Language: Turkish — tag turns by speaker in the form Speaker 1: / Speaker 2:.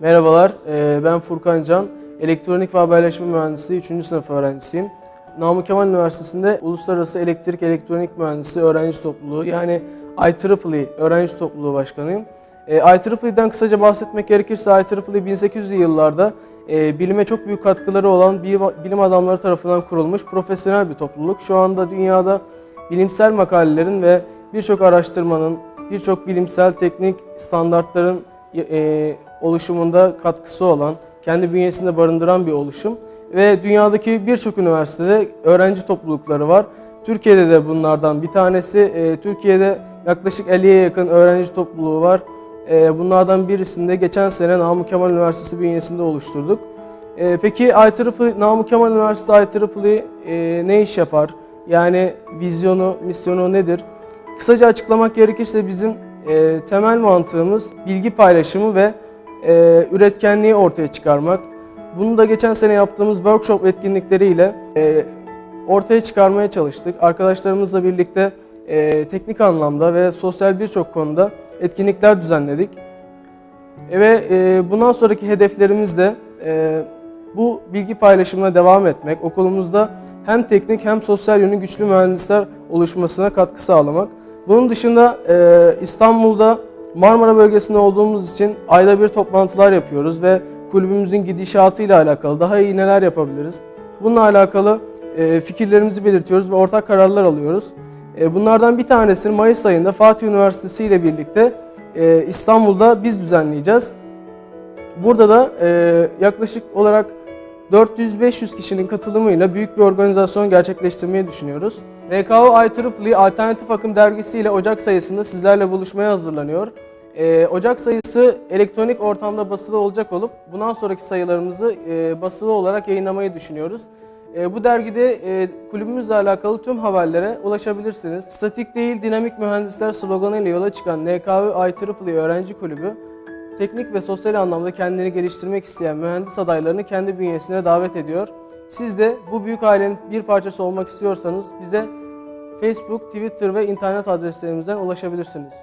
Speaker 1: Merhabalar, e, ben Furkan Can. Elektronik ve Haberleşme Mühendisliği 3. sınıf öğrencisiyim. Namık Kemal Üniversitesi'nde Uluslararası Elektrik Elektronik Mühendisliği Öğrenci Topluluğu yani IEEE Öğrenci Topluluğu Başkanıyım. E, IEEE'den kısaca bahsetmek gerekirse IEEE 1800'lü yıllarda e, bilime çok büyük katkıları olan bilim adamları tarafından kurulmuş profesyonel bir topluluk. Şu anda dünyada bilimsel makalelerin ve birçok araştırmanın, birçok bilimsel teknik standartların e, oluşumunda katkısı olan, kendi bünyesinde barındıran bir oluşum. Ve dünyadaki birçok üniversitede öğrenci toplulukları var. Türkiye'de de bunlardan bir tanesi. E, Türkiye'de yaklaşık 50'ye yakın öğrenci topluluğu var. E, bunlardan birisini de geçen sene Namık Kemal Üniversitesi bünyesinde oluşturduk. E, peki IEEE, Namık Kemal Üniversitesi IEEE e, ne iş yapar? Yani vizyonu, misyonu nedir? Kısaca açıklamak gerekirse bizim e, temel mantığımız bilgi paylaşımı ve e, üretkenliği ortaya çıkarmak. Bunu da geçen sene yaptığımız workshop etkinlikleriyle e, ortaya çıkarmaya çalıştık. Arkadaşlarımızla birlikte e, teknik anlamda ve sosyal birçok konuda etkinlikler düzenledik. E, Ve e, bundan sonraki hedeflerimiz de e, bu bilgi paylaşımına devam etmek, okulumuzda hem teknik hem sosyal yönü güçlü mühendisler oluşmasına katkı sağlamak. Bunun dışında e, İstanbul'da Marmara bölgesinde olduğumuz için ayda bir toplantılar yapıyoruz ve kulübümüzün gidişatıyla alakalı daha iyi neler yapabiliriz? Bununla alakalı e, fikirlerimizi belirtiyoruz ve ortak kararlar alıyoruz. E, bunlardan bir tanesini Mayıs ayında Fatih Üniversitesi ile birlikte e, İstanbul'da biz düzenleyeceğiz. Burada da yaklaşık olarak 400-500 kişinin katılımıyla büyük bir organizasyon gerçekleştirmeyi düşünüyoruz. NKO IEEE Alternatif Akım Dergisi ile Ocak sayısında sizlerle buluşmaya hazırlanıyor. Ee, Ocak sayısı elektronik ortamda basılı olacak olup bundan sonraki sayılarımızı e, basılı olarak yayınlamayı düşünüyoruz. E, bu dergide e, kulübümüzle alakalı tüm haberlere ulaşabilirsiniz. Statik değil dinamik mühendisler sloganıyla yola çıkan NKO IEEE Öğrenci Kulübü teknik ve sosyal anlamda kendini geliştirmek isteyen mühendis adaylarını kendi bünyesine davet ediyor. Siz de bu büyük ailenin bir parçası olmak istiyorsanız bize Facebook, Twitter ve internet adreslerimizden ulaşabilirsiniz.